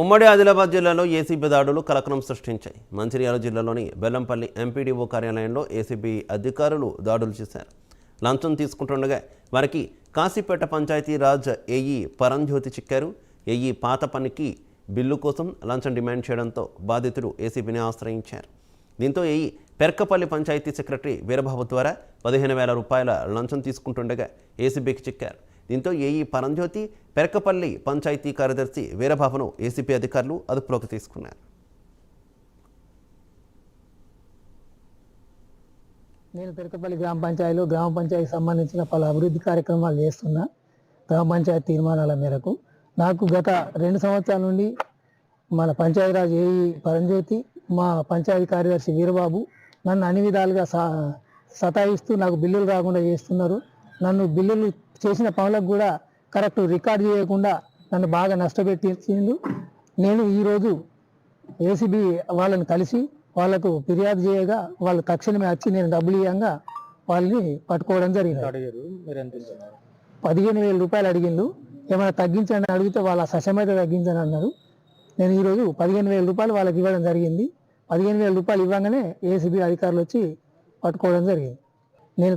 ఉమ్మడి ఆదిలాబాద్ జిల్లాలో ఏసీబీ దాడులు కలకలం సృష్టించాయి. మంచిర్యాల జిల్లాలోని బెల్లంపల్లి ఎంపీడీఓ కార్యాలయంలో ఏసీబీ అధికారులు దాడులు చేశారు. లంచం తీసుకుంటుండగా వారికి కాశీపేట పంచాయతీ రాజ్ ఏఈ పరంజ్యోతి చిక్కారు. ఏఈ పాత పనికి బిల్లు కోసం లంచం డిమాండ్ చేయడంతో బాధితుడు ఏసీబీని ఆశ్రయించారు. దీంతో ఏఈ పెర్కపల్లి పంచాయతీ సెక్రటరీ వీరబాబు ద్వారా పదిహేను వేల రూపాయల లంచం తీసుకుంటుండగా ఏసీబీకి చిక్కారు. దీంతో ఏఈ పరంజ్యోతి పెరకపల్లి పంచాయతీ కార్యదర్శి వీరబాబును ఏసీపీ అధికారులు అదుపులోకి తీసుకున్నారు. నేను పెరకపల్లి గ్రామ పంచాయతీలో గ్రామ పంచాయతీకి సంబంధించిన పలు అభివృద్ధి కార్యక్రమాలు చేస్తున్నా గ్రామ పంచాయతీ తీర్మానాల మేరకు నాకు గత రెండు సంవత్సరాల నుండి మన పంచాయతీరాజ్ ఏఈ పరంజ్యోతి మా పంచాయతీ కార్యదర్శి వీరబాబు నన్ను అన్ని విధాలుగా సతాయిస్తూ నాకు బిల్లులు రాకుండా చేస్తున్నారు. నన్ను బిల్లులు చేసిన పనులకు కూడా కరెక్ట్ రికార్డ్ చేయకుండా నన్ను బాగా నష్టపెట్టించిండు. నేను ఈరోజు ఏసీబీ వాళ్ళని కలిసి వాళ్ళకు ఫిర్యాదు చేయగా వాళ్ళు తక్షణమే వచ్చి నేను డబ్బులు ఇవ్వంగా వాళ్ళని పట్టుకోవడం జరిగింది. పదిహేను వేల రూపాయలు అడిగిండు. ఏమైనా తగ్గించండి అడిగితే వాళ్ళ సశమైతే తగ్గించని అన్నారు. నేను ఈరోజు పదిహేను వేల రూపాయలు వాళ్ళకి ఇవ్వడం జరిగింది. పదిహేను వేల రూపాయలు ఇవ్వగానే ఏసీబీ అధికారులు వచ్చి పట్టుకోవడం జరిగింది. నేను